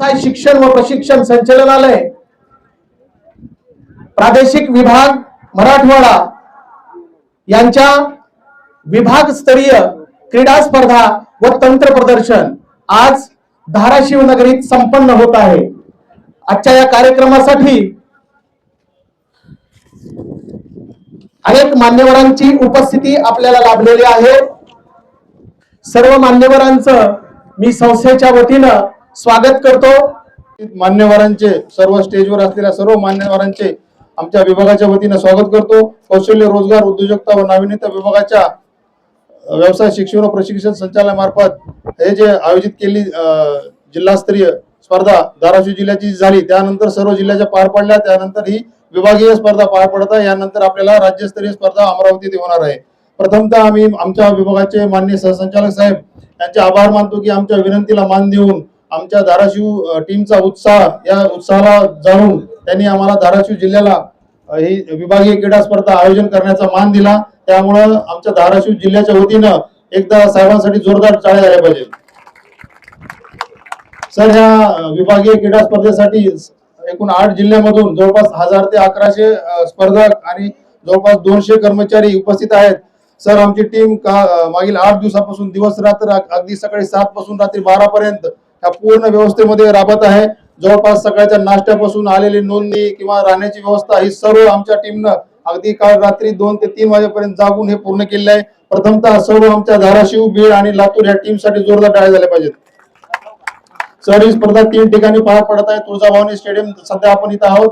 शिक्षण व प्रशिक्षण संचालनालय प्रादेशिक विभाग मराठवाडा यांच्या विभागस्तरीय क्रीडा स्पर्धा व तंत्र प्रदर्शन आज धाराशिव नगरीत संपन्न होत आहे. आजच्या या कार्यक्रमासाठी अनेक मान्यवरांची उपस्थिती आपल्याला लाभलेली आहे. सर्व मान्यवरांचं मी संस्थेच्या वतीनं स्वागत करतो. मान्यवरांचे सर्व स्टेजवर असलेल्या सर्व मान्यवरांचे आमच्या विभागाच्या वतीने स्वागत करतो. कौशल्य रोजगार उद्योजकता व नाविन्यता विभागाच्या व्यवसाय शिक्षण व प्रशिक्षण संचालनामार्फत हे जे आयोजित केली जिल्हास्तरीय स्पर्धा धाराशिव जिल्ह्याची झाली त्यानंतर सर्व जिल्ह्याच्या पार पडल्या त्यानंतर ही विभागीय स्पर्धा पार पडत आहे. यानंतर आपल्याला राज्यस्तरीय स्पर्धा अमरावतीत होणार आहे. प्रथमतः आम्ही आमच्या विभागाचे मान्य सहसंचालक साहेब यांचे आभार मानतो की आमच्या विनंतीला मान देऊन आमच्या धाराशिव टीमचा उत्साह या उत्साहाला जाणून त्यांनी आम्हाला धाराशिव जिल्ह्याला ही विभागीय क्रीडा स्पर्धा आयोजन करण्याचा मान दिला. त्यामुळं आमच्या धाराशिव जिल्ह्याच्या वतीनं एकदा साहेबांसाठी जोरदार टाळ्या झाल्या पाहिजे सर ह्या विभागीय क्रीडा स्पर्धेसाठी एकूण आठ जिल्ह्यामधून जवळपास हजार ते अकराशे स्पर्धक आणि जवळपास दोनशे कर्मचारी उपस्थित आहेत. सर आमची टीम का मागील आठ दिवसापासून दिवस रात्र अगदी सकाळी सात पासून रात्री बारा पर्यंत ह्या पूर्ण व्यवस्थेमध्ये राबत आहे. जवळपास सकाळच्या नाश्त्यापासून आलेली नोंदणी किंवा राहण्याची व्यवस्था ही सर्व आमच्या टीमनं अगदी काल रात्री दोन ते तीन वाजेपर्यंत जागून हे पूर्ण केले आहे. प्रथमतः सर्व आमच्या धाराशिव बीड आणि लातूर या टीमसाठी जोरदार टाळ्या झाल्या पाहिजेत. सर ही स्पर्धा तीन ठिकाणी पार पडत आहे. तुळजाभवानी स्टेडियम सध्या आपण इथं आहोत.